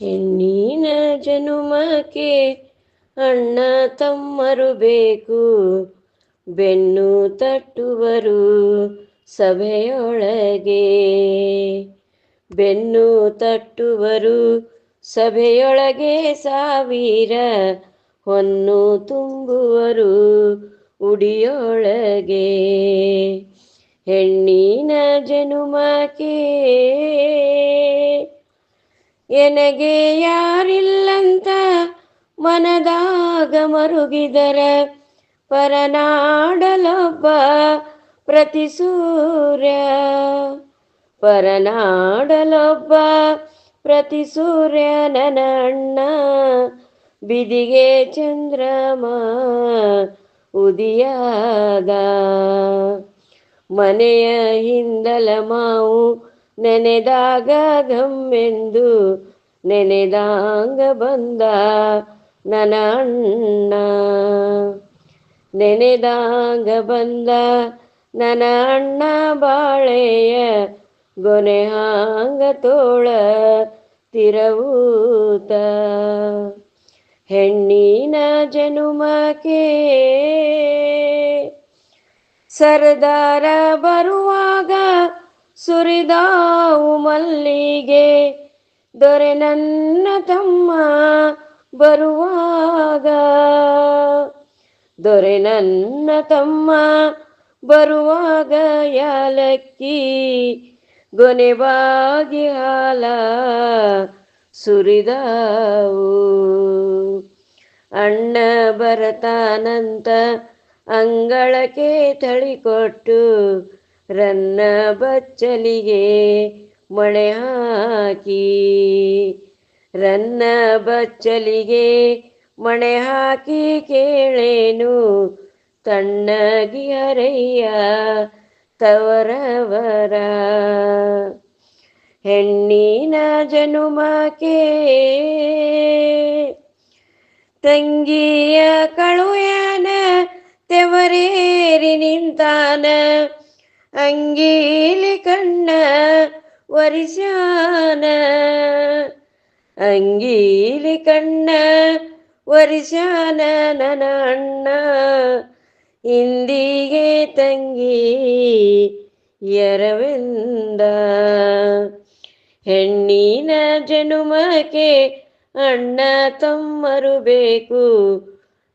ಹೆಣ್ಣಿನ ಜನುಮಕ್ಕೆ ಅಣ್ಣ ತಮ್ಮರು ಬೇಕು. ಬೆನ್ನು ತಟ್ಟುವರು ಸಭೆಯೊಳಗೆ. ಬೆನ್ನು ತಟ್ಟುವರು ಸಭೆಯೊಳಗೆ ಸಾವಿರ. ಹೊನ್ನು ತುಂಬುವರು ಉಡಿಯೊಳಗೆ. ಹೆಣ್ಣಿನ ಜನುಮಕ್ಕೆ ಎನಗೆ ಯಾರಿಲ್ಲಂತ ಮನದಾಗ ಮರುಗಿದರ ಪರನಾಡಲೊಬ್ಬ ಪ್ರತಿ ಸೂರ್ಯ. ಪರನಾಡಲೊಬ್ಬ ಪ್ರತಿ ಸೂರ್ಯ ನನ್ನ ಅಣ್ಣ, ಬಿದಿಗೆ ಚಂದ್ರಮ ಉದಿಯಾದ. ಮನೆಯ ಹಿಂದಲ ಮಾವು ನೆನೆದಾಗ ಗಮ್ಮೆಂದು ನೆನೆದಾಂಗ ಬಂದ ನನ್ನ ಅಣ್ಣ. ನೆನೆದಾಂಗ ಬಂದ ನನ್ನ ಅಣ್ಣ ಬಾಳೆಯ ಗೊನೆ ಹಾಂಗ ತೋಳ ತಿರವೂತ. ಹೆಣ್ಣಿನ ಜನುಮಕೆ ಸರ್ದಾರ ಬರುವಾಗ ಸುರಿದಾವು ಮಲ್ಲಿಗೆ. ದೊರೆ ನನ್ನ ತಮ್ಮ ಬರುವಾಗ. ದೊರೆ ನನ್ನ ತಮ್ಮ ಬರುವಾಗ ಯಾಲಕ್ಕಿ ಗೊನೆವಾಗಿ ಹಾಲ ಸುರಿದಾವು. ಅಣ್ಣ ಬರತಾನಂತ ಅಂಗಳಕ್ಕೆ ತಳಿಕೊಟ್ಟು ರನ್ನ ಬಚ್ಚಲಿಗೆ ಮೊಳೆ ಹಾಕಿ. ರನ್ನ ಬಚ್ಚಲಿಗೆ ಮಣೆ ಹಾಕಿ ಕೇಳೇನು? ತಣ್ಣಗಿ ಹರಯ್ಯ ತವರವರ. ಹೆಣ್ಣಿನ ಜನುಮಕ್ಕೆ ತಂಗಿಯ ಕಳುಯನ, ತೆವರೇರಿ ನಿಂತಾನ? ಅಂಗೀಲಿ ಕಣ್ಣ வரிசான ಅಂಗೀಲಿ ಕಣ್ಣ ವರಿಶಾನ ನನ್ನ ಅಣ್ಣ. ಇಂದಿಗೆ ತಂಗಿ ಎರವೆಂದ ಹೆಣ್ಣಿನ ಜನುಮಕ್ಕೆ ಅಣ್ಣ ತಮ್ಮರು ಬೇಕು,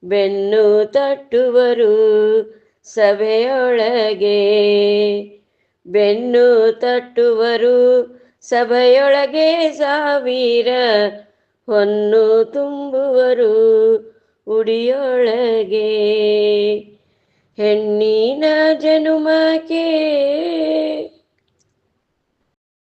ಬೆನ್ನು ತಟ್ಟುವರು. ಸಭೆಯೊಳಗೆ ಬೆನ್ನು ತಟ್ಟುವರು. ಸಭೆಯೊಳಗೆ ಸಾವಿರ ಹೊನ್ನು ತುಂಬುವರು. ಉಡಿಯೊಳಗೆ ಹೆಣ್ಣಿನ ಜನುಮಕ್ಕೆ